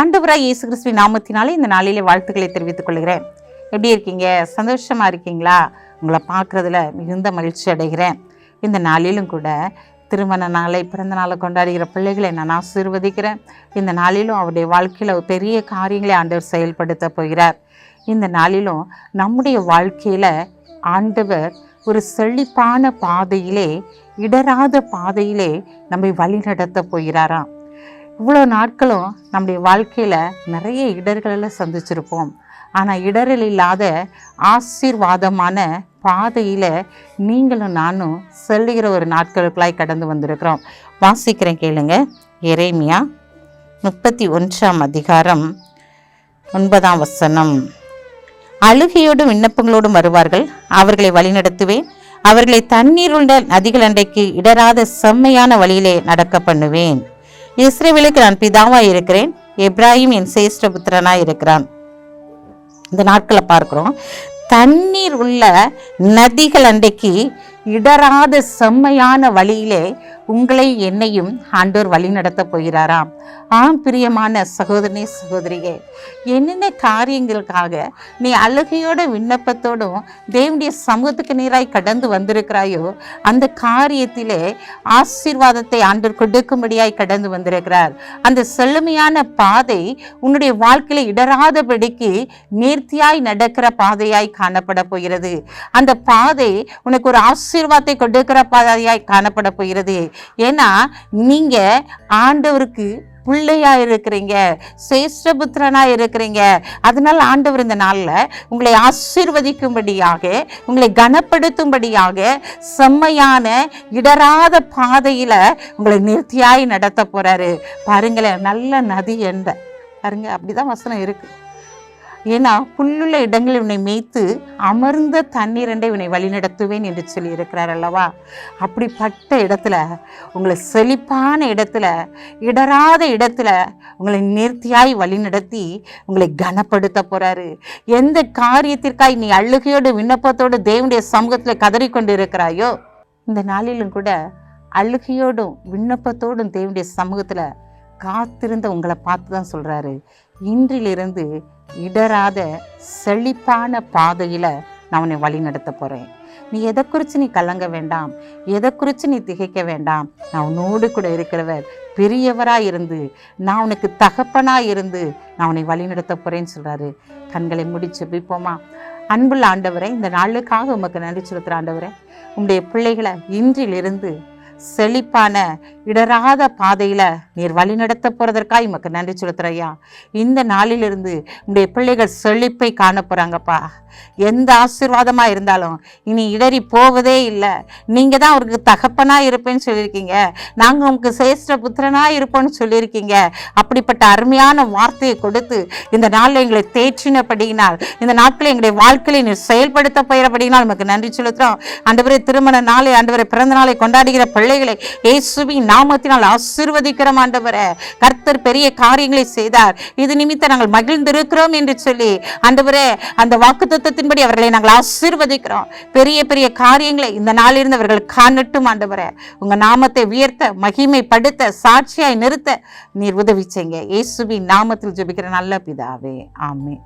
ஆண்டவராய் இயேசு கிறிஸ்துவின் நாமத்தினாலே இந்த நாளிலே வாழ்த்துக்களை தெரிவித்துக் கொள்கிறேன். எப்படி இருக்கீங்க? சந்தோஷமா இருக்கீங்களா? உங்களை பார்க்குறதுல மிகுந்த மகிழ்ச்சி அடைகிறேன். இந்த நாளிலும் கூட திருமண நாளை பிறந்த நாளை கொண்டாடுகிற பிள்ளைகளை நான் ஆசீர்வதிக்கிறேன். இந்த நாளிலும் அவருடைய வாழ்க்கையில் பெரிய காரியங்களை ஆண்டவர் செயல்படுத்த போகிறார். இந்த நாளிலும் நம்முடைய வாழ்க்கையில் ஆண்டவர் ஒரு செழிப்பான பாதையிலே இடராத பாதையிலே நம்மை வழி நடத்த போகிறாராம். இவ்வளோ நாட்களும் நம்முடைய வாழ்க்கையில் நிறைய இடர்களெல்லாம் சந்திச்சிருப்போம். ஆனால் இடரில் இல்லாத ஆசீர்வாதமான பாதையில் நீங்களும் நானும் செல்லுகிற ஒரு நாட்களுக்குள்ளாய் கடந்து வந்திருக்கிறோம். வாசிக்கிறேன் கேளுங்க. எரேமியா முப்பத்தி ஒன்றாம் அதிகாரம் ஒன்பதாம் வசனம். அழுகையோடும் விண்ணப்பங்களோடும் வருவார்கள். அவர்களை வழிநடத்துவேன். அவர்களை தண்ணீர் உள்ள நதிகள் அன்றைக்கு இடராத செம்மையான வழியிலே நடக்க பண்ணுவேன். இஸ்ரேவேலுக்கு நான் பிதாவாக இருக்கிறேன். எப்ராஹிம் என் சேஷ்ட புத்திரனாக இருக்கிறான். இந்த நாட்களை பார்க்கிறோம். தண்ணீர் உள்ள நதிகள் அன்றைக்கு இடராத செம்மையான வழியிலே உங்களை என்னையும் ஆண்டோர் வழி நடத்த போகிறாராம். ஆம் பிரியமான சகோதரனே சகோதரியே என்னென்ன காரியங்களுக்காக நீ அழுகையோட விண்ணப்பத்தோடும் தேவனுடைய சமூகத்துக்கு நீராய் கடந்து வந்திருக்கிறாயோ அந்த காரியத்திலே ஆசீர்வாதத்தை ஆண்டோர் கொடுக்கும்படியாய் கடந்து வந்திருக்கிறார். அந்த செழுமையான பாதை உன்னுடைய வாழ்க்கையில இடராதபடிக்கு நேர்த்தியாய் நடக்கிற பாதையாய் காணப்பட போகிறது. அந்த பாதை உனக்கு ஒரு ஆசீர்வாதத்தை கொடுக்கிற பாதையாய் காணப்பட போகிறது. ஏன்னா நீங்க ஆண்டவருக்கு பிள்ளையா இருக்கிறீங்க சேஷ்டபுத்திரனா இருக்கிறீங்க. அதனால ஆண்டவர் இந்த நாளில் உங்களை ஆசீர்வதிக்கும்படியாக உங்களை கனப்படுத்தும்படியாக செம்மையான இடராத பாதையில உங்களை நிறுத்தியாய் நடத்த போறாரு. பாருங்களேன் நல்ல நதி என்ற. பாருங்க அப்படிதான் வசனம் இருக்கு. ஏன்னா புல்லுள்ள இடங்களில் உன்னை மேய்த்து அமர்ந்த தண்ணீரண்டை உன்னை வழிநடத்துவேன் என்று சொல்லி இருக்கிறார் அல்லவா? அப்படிப்பட்ட இடத்துல உங்களை செழிப்பான இடத்துல இடராத இடத்துல உங்களை நேர்த்தியாய் வழிநடத்தி உங்களை கனப்படுத்த போகிறாரு எந்த காரியத்திற்காய் நீ அழுகையோடு விண்ணப்பத்தோடு தேவனுடைய சமூகத்தில் கதறிக்கொண்டு இருக்கிறாயோ இந்த நாளிலும் கூட அழுகையோடும் விண்ணப்பத்தோடும் தேவனுடைய சமூகத்தில் காத்திருந்த உங்களை பார்த்து தான் சொல்கிறாரு இன்றிலிருந்து இடராத செழிப்பான பாதையில் நான் உன்னை வழி நடத்த போகிறேன் நீ எதை குறித்து நீ கலங்க வேண்டாம் எதை குறித்து நீ திகைக்க வேண்டாம் நான் உன்னோடு கூட இருக்கிறவர் பெரியவராக இருந்து நான் உனக்கு தகப்பனாக இருந்து நான் உன்னை வழி நடத்த போகிறேன்னு சொல்கிறாரு கண்களை முடிச்சு பிப்போமா அன்புள்ள ஆண்டவரே இந்த நாளுக்காக உமக்கு நன்றி செலுத்துகிற ஆண்டவரே உங்களுடைய பிள்ளைகளை இன்றிலிருந்து செழிப்பான இடராத பாதையில் நீர் வழி நடத்த போகிறதற்காக உமக்கு நன்றி செலுத்துறையா இந்த நாளிலிருந்து உங்களுடைய பிள்ளைகள் செழிப்பை காண போகிறாங்கப்பா எந்த ஆசீர்வாதமாக இருந்தாலும் இனி இடறி போவதே இல்லை. நீங்கள் தான் அவருக்கு தகப்பனாக இருப்பேன்னு சொல்லியிருக்கீங்க. நாங்கள் உங்களுக்கு சேஷ்ட புத்திரனாக இருப்போம்னு சொல்லியிருக்கீங்க. அப்படிப்பட்ட அருமையான வார்த்தையை கொடுத்து இந்த நாளில் எங்களை தேற்றினபடியினால் இந்த நாட்களில் எங்களுடைய வாழ்க்கையை நீர் செயல்படுத்த போகிறபடினால் நமக்கு நன்றி செலுத்துகிறோம் அண்டவரை திருமண நாளை ஆண்டவரே பிறந்த நாளை கொண்டாடுகிற பிள்ளைகளை இயேசுவின் நாமத்தினால் ஆசிர்வதிக்கிறோம் ஆண்டவரே. கர்த்தர் பெரிய காரியங்களை செய்தார். இது நிமித்தம் நாங்கள் மகிழ்ந்திருக்கிறோம் என்று சொல்லி ஆண்டவரே அந்த வாக்குத்தத்தத்தின்படி அவர்களை நாங்கள் ஆசீர்வதிக்கிறோம். பெரிய பெரிய காரியங்களை இந்த நாளிலிருந்து அவர்கள் காணட்டும் ஆண்டவரே. உங்க நாமத்தை உயர்த்த மகிமைப்படுத்த சாட்சியாய் நிறுத்த நீர் உதவி செய்யுங்க. இயேசுவின் நாமத்தில் ஜெபிக்கிற நல்ல பிதாவே. ஆமே